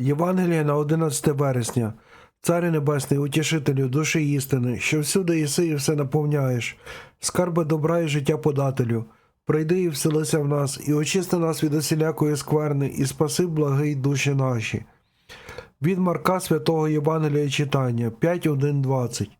Євангелія на 11 вересня. Царю Небесний, утішителю, душі істини, що всюди єси і все наповняєш, скарби добра і життя подателю. Прийди і вселися в нас, і очисти нас від усілякої скверни, і спаси благий душі наші. Від Марка Святого Євангелія читання 5.1.20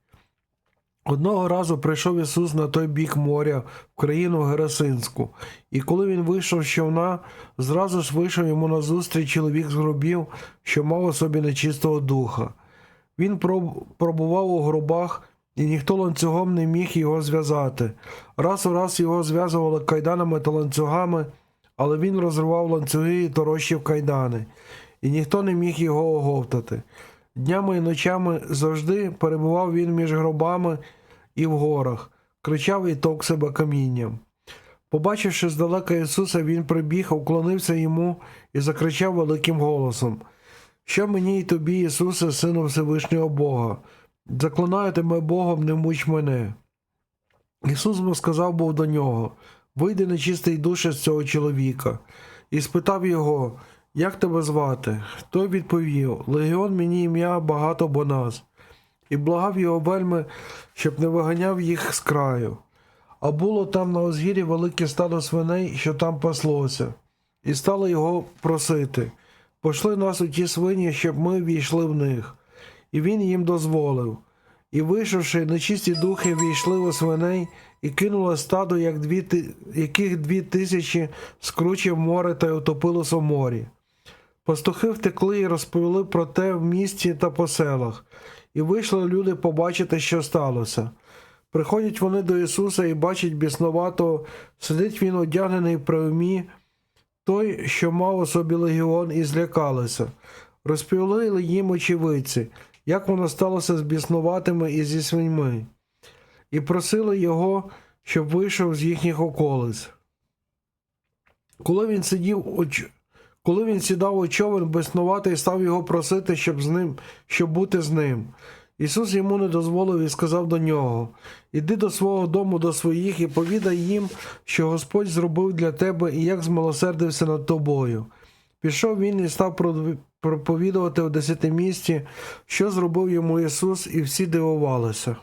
Одного разу прийшов Ісус на той бік моря в країну Герасинську, і коли він вийшов з човна, зразу ж вийшов йому назустріч чоловік з гробів, що мав у собі нечистого духа. Він пробував у гробах, і ніхто ланцюгом не міг його зв'язати. Раз у раз його зв'язували кайданами та ланцюгами, але він розривав ланцюги і торощив кайдани, і ніхто не міг його оговтати. Днями і ночами завжди перебував він між гробами і в горах, кричав і ток себе камінням. Побачивши здалека Ісуса, він прибіг, уклонився йому і закричав великим голосом: Що мені й тобі, Ісусе, Сину Всевишнього Бога? Заклинаю тебе Богом, не муч мене. Ісус бо сказав був до нього: Вийди нечистий душе з цього чоловіка, і спитав його, як тебе звати? Той відповів: Легіон мені ім'я багато бо нас, і благав його вельми, щоб не виганяв їх з краю. А було там на озгір'ї велике стадо свиней, що там паслося, і стали його просити пошли нас у ті свині, щоб ми війшли в них. І він їм дозволив. І вийшовши, нечисті духи війшли у свиней, і кинуло стадо, як дві, яких дві тисячі скручив море та й утопилося в морі. Пастухи втекли і розповіли про те в місті та по селах, і вийшли люди побачити, що сталося. Приходять вони до Ісуса і бачать біснуватого, сидить він одягнений при умі, той, що мав у собі легіон, і злякалися. Розповіли їм очевидці, як воно сталося з біснуватими і зі свиньми, і просили його, щоб вийшов з їхніх околиць. Коли він сидів у ч- коли він сідав у човен безснуватий, став його просити, щоб з ним, щоб бути з ним. Ісус йому не дозволив і сказав до нього: Іди до свого дому, до своїх, і повідай їм, що Господь зробив для тебе і як змилосердився над тобою. Пішов він і став проповідувати у десятимісті, що зробив йому Ісус, і всі дивувалися.